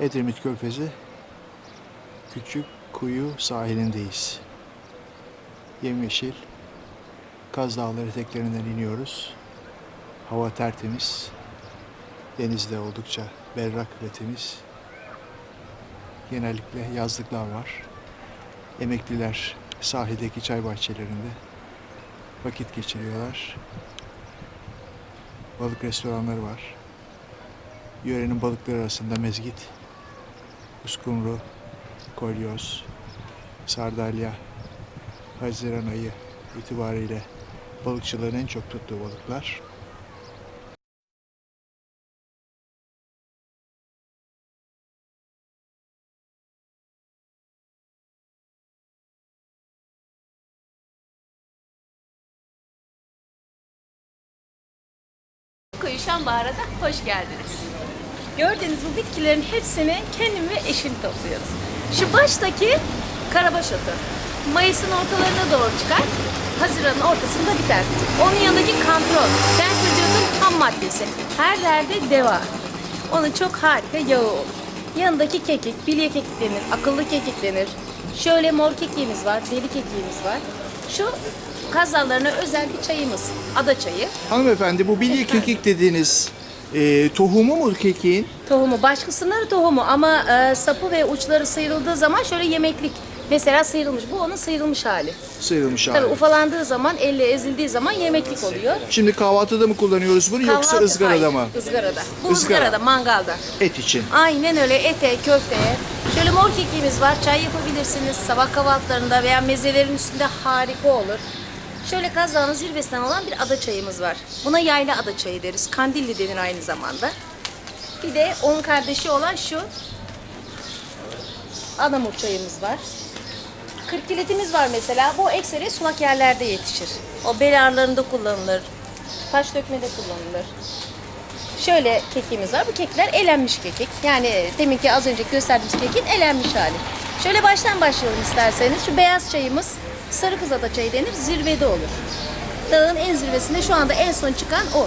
Edremit Körfezi Küçük Kuyu sahilindeyiz. Yemyeşil Kaz Dağları eteklerinden iniyoruz. Hava tertemiz. Deniz de oldukça berrak ve temiz. Genellikle yazlıklar var. Emekliler sahildeki çay bahçelerinde vakit geçiriyorlar. Balık restoranları var. Yörenin balıkları arasında mezgit, uskumru, kolyoz, sardalya, Haziran ayı itibariyle balıkçıların en çok tuttuğu balıklar. Koyuşan Bahara'da hoş geldiniz. Gördüğünüz bu bitkilerin hepsini kendim ve eşim topluyoruz. Şu baştaki karabaş otu. Mayıs'ın ortalarına doğru çıkar, Haziran'ın ortasında biter. Onun yanındaki kantaron, tenkürdiyotun ham maddesi. Her derde deva. Onun çok harika yağı olur. Yanındaki kekik, bilye kekik denir, akıllı kekik denir. Şöyle mor kekiğimiz var, deli kekiğimiz var. Şu kazallarına özel bir çayımız, ada çayı. Hanımefendi bu bilye kekik dediğiniz e, tohumu mu kekiğin? Tohumu, başkasının tohumu ama e, sapı ve uçları sıyrıldığı zaman şöyle yemeklik. Mesela sıyrılmış. Bu onun sıyrılmış hali. Sıyrılmış Tabii hali. ufalandığı zaman, elle ezildiği zaman yemeklik oluyor. Şimdi kahvaltıda mı kullanıyoruz bunu yoksa Kahvaltı- ızgarada Hayır, mı? Izgarada. Bu Izgara. ızgarada, mangalda. Et için. Aynen öyle ete, köfteye. Şöyle mor kekiğimiz var. Çay yapabilirsiniz. Sabah kahvaltılarında veya mezelerin üstünde harika olur. Şöyle Kaz Dağı'nın zirvesinden olan bir ada çayımız var. Buna yayla ada çayı deriz. Kandilli denir aynı zamanda. Bir de onun kardeşi olan şu Anamur çayımız var. Kırkiletimiz var mesela. Bu ekseri sulak yerlerde yetişir. O bel ağrılarında kullanılır. Taş dökmede kullanılır. Şöyle kekiğimiz var. Bu kekler elenmiş kekik. Yani deminki az önce gösterdiğimiz kekin elenmiş hali. Şöyle baştan başlayalım isterseniz. Şu beyaz çayımız sarı kızada çayı denir. Zirvede olur. Dağın en zirvesinde şu anda en son çıkan o.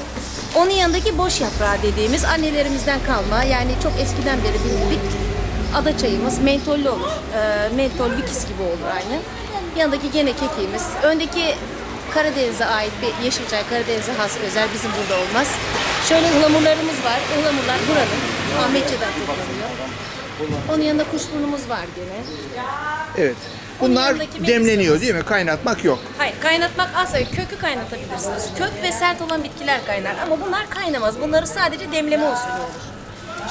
Onun yanındaki boş yaprağı dediğimiz annelerimizden kalma yani çok eskiden beri bildik. Ada çayımız mentollü olur. Ee, mentol vikis gibi olur aynı. Yanındaki gene kekiğimiz. Öndeki Karadeniz'e ait bir yeşil çay Karadeniz'e has özel bizim burada olmaz. Şöyle ıhlamurlarımız var. Ihlamurlar buranın. Ahmetçe'den toplanıyor. Onun yanında kuşburnumuz var gene. Evet. Bunlar yanındaki demleniyor değil mi? Kaynatmak yok. Hayır kaynatmak asla kökü kaynatabilirsiniz. Kök ve sert olan bitkiler kaynar ama bunlar kaynamaz. Bunları sadece demleme usulü olur.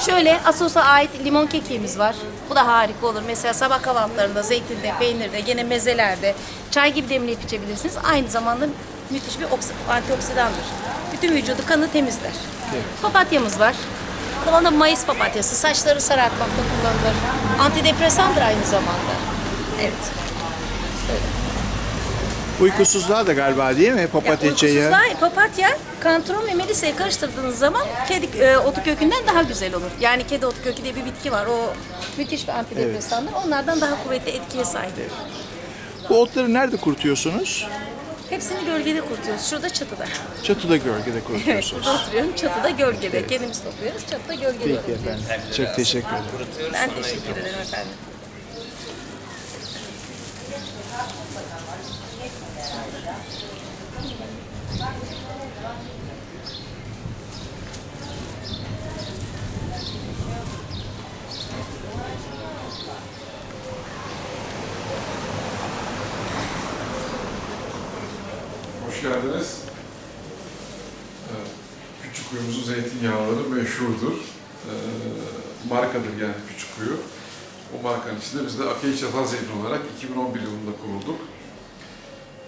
Şöyle Asos'a ait limon kekiğimiz var. Bu da harika olur. Mesela sabah kahvaltılarında, zeytinde, peynirde, gene mezelerde çay gibi demleyip içebilirsiniz. Aynı zamanda müthiş bir oksi- antioksidandır. Bütün vücudu kanı temizler. Papatyamız var. Bu da mayıs papatyası. Saçları sarartmakta kullanılır. Antidepresandır aynı zamanda. Evet. Uykusuzluğa da galiba değil mi? Papatya Ya, çayı. uykusuzluğa papatya, kantron ve melisa'yı karıştırdığınız zaman kedi e, otu kökünden daha güzel olur. Yani kedi otu kökü diye bir bitki var. O müthiş bir antidepresandır. Onlardan daha kuvvetli etkiye sahip. Bu otları nerede kurutuyorsunuz? Hepsini gölgede kurutuyoruz. Şurada çatıda. Çatıda gölgede Evet, kurutuyorsunuz. burada oturuyorum. Çatıda gölgede. Kendimiz topluyoruz. Çatıda gölgede Peki kurutuyoruz. efendim. Çok teşekkür ederim. Ben teşekkür ederim efendim. Geldiniz. Evet, Küçük kuyumuzun zeytinyağları meşhurdur. Ee, markadır yani Küçük Kuyu. O markanın içinde biz de Akey Çatal Zeytin olarak 2011 yılında kurulduk.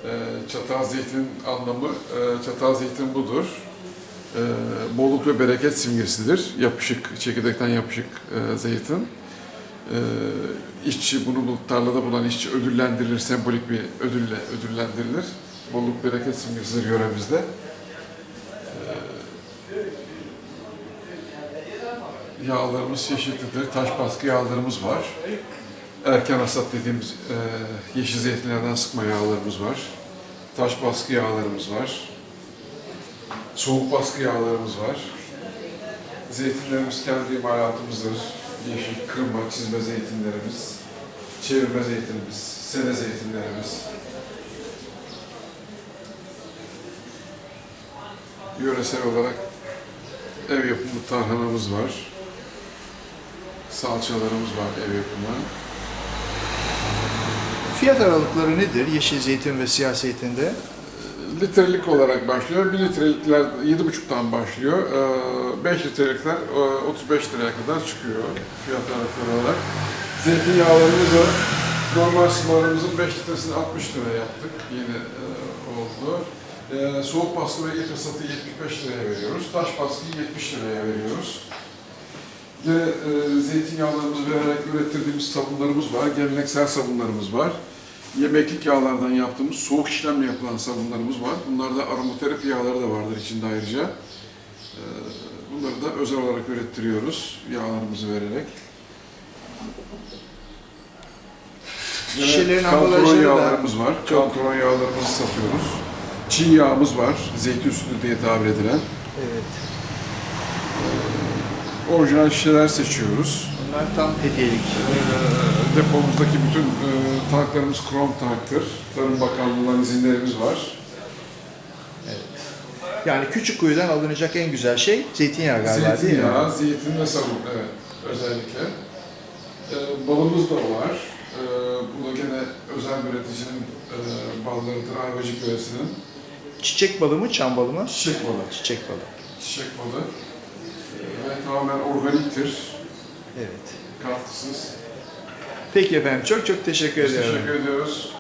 Ee, çatal zeytin anlamı, e, çatal zeytin budur. Ee, bolluk ve bereket simgesidir. Yapışık, çekirdekten yapışık e, zeytin. Ee, işçi, bunu bu tarlada bulan işçi ödüllendirilir, sembolik bir ödülle ödüllendirilir. Bolluk bereket simgesidir yöremizde. Ee, yağlarımız çeşitlidir. Taş baskı yağlarımız var. Erken hasat dediğimiz e, yeşil zeytinlerden sıkma yağlarımız var. Taş baskı yağlarımız var. Soğuk baskı yağlarımız var. Zeytinlerimiz kendi imalatımızdır. yeşil, kırma, çizme zeytinlerimiz, çevirme zeytinimiz, sene zeytinlerimiz. Yöresel olarak ev yapımı tarhanamız var. Salçalarımız var ev yapımı. Fiyat aralıkları nedir yeşil zeytin ve siyah zeytinde? Litrelik olarak başlıyor. 1 litrelikler 7,5'tan başlıyor. 5 litrelikler e, 35 liraya kadar çıkıyor fiyat aralıkları olarak. Zeytinyağlarımız var. Normal sıvılarımızın 5 litresini 60 liraya yaptık. Yeni e, oldu. E, soğuk baskı ve ilk ısıtı 75 liraya veriyoruz. Taş baskıyı 70 liraya veriyoruz. Yine e, zeytinyağlarımızı vererek ürettirdiğimiz sabunlarımız var. Geleneksel sabunlarımız var. Yemeklik yağlardan yaptığımız soğuk işlemle yapılan sabunlarımız var. Bunlarda aromaterapi yağları da vardır içinde ayrıca. E, bunları da özel olarak ürettiriyoruz yağlarımızı vererek. Şişelerin ambalajları da yağlarımız var. Kantron yağlarımızı satıyoruz. Çiğ yağımız var. Zeytin sütü diye tabir edilen. Evet. Orijinal şişeler seçiyoruz. Bunlar tam hediyelik. Ee, depomuzdaki bütün e, tanklarımız krom tanktır. Tarım Bakanlığı'ndan izinlerimiz var. Yani küçük kuyudan alınacak en güzel şey zeytinyağı galiba değil mi? Zeytinyağı, zeytin ve sabun evet özellikle. Ee, balımız da var. Ee, bu da gene özel üreticinin e, ballarıdır Ayvacık yöresinin. Çiçek balı mı, çam balı mı? Çiçek balı. Çiçek balı. Çiçek balı. Ve tamamen organiktir. Evet. Katkısız. Peki efendim çok çok teşekkür Biz ederim. teşekkür ediyoruz.